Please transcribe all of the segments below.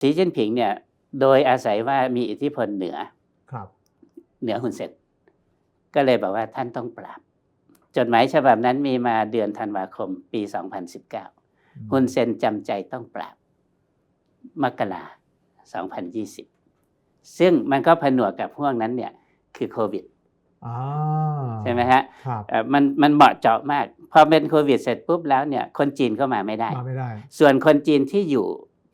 สีจิ้นผิงเนี่ยโดยอาศัยว่ามีอิทธิพลเหนือครับ เหนือฮุนเซนก็เลยบอกว่าท่านต้องปราบ จดหมายฉบับนั้นมีมาเดือนธันวาคมปี 2019ฮุนเซนจำใจต้องปราบ มกรา2020 ซึ่งมันก็ผนวกกับพวกนั้นเนี่ยคือโควิดอ่าใช่ไหมฮะครับเอ่อมันมันเหมาะเจาะมาก พอเป็นโควิดเสร็จปุ๊บแล้วเนี่ย คนจีนเข้ามาไม่ได้มาไม่ได้ส่วนคนจีนที่อยู่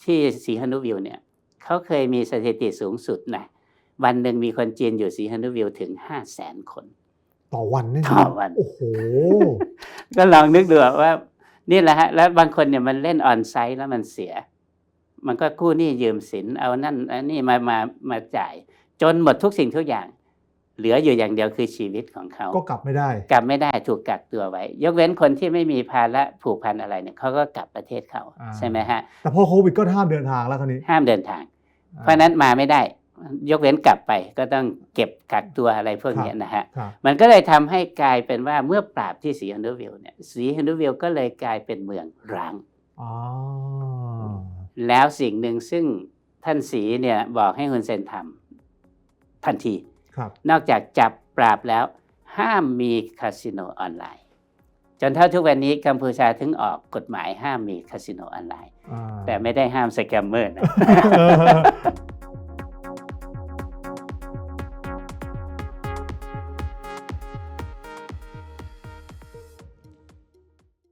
ที่สีฮนุวิวเนี่ยเขาเคยมีสถิติสูงสุดนะวันหนึ่งมีคนจีนอยู่สีฮนุวิวถึงห้าแสนคน ต่อวันเนี่ยนะต่อวันโอ้โหก็ลองนึกดูว่า นี่แหละฮะแล้วบางคนเนี่ยมันเล่นออนไซต์แล้วมันเสีย มันก็กู้หนี้ยืมสินเอานั่นอันนี้มามามาจ่าย จนหมดทุกสิ่งทุกอย่าง เหลืออยู่อย่างเดียวคือชีวิตของเขา ก็กลับไม่ได้ กลับไม่ได้ถูกกักตัวไว้ ยกเว้นคนที่ไม่มีภาระผูกพันอะไรเนี่ยเขาก็กลับประเทศเขาอ่าใช่ไหมฮะ แต่พอโควิดก็ห้ามเดินทางแล้วคราวนี้ ห้ามเดินทาง เพราะฉะนั้นมาไม่ได้ ยกเว้นกลับไปก็ต้องเก็บกักตัวอะไรพวกเนี้ยนะฮะครับมันก็เลยทำให้กลายเป็นว่าเมื่อปราบที่สีฮันดูวิลเนี่ยสีฮันดูวิลก็เลยกลายเป็นเมืองร้างอ๋อแล้วสิ่งหนึ่งซึ่งท่านสีเนี่ยบอกให้ฮุนเซนทำทันทีครับ นอกจากจับปราบแล้ว ห้ามมีคาสิโนออนไลน์ จนเท่าทุกวันนี้กัมพูชาถึงออกกฎหมายห้ามมีคาสิโนออนไลน์อ่าแต่ไม่ได้ห้ามสแกมเมอร์นะ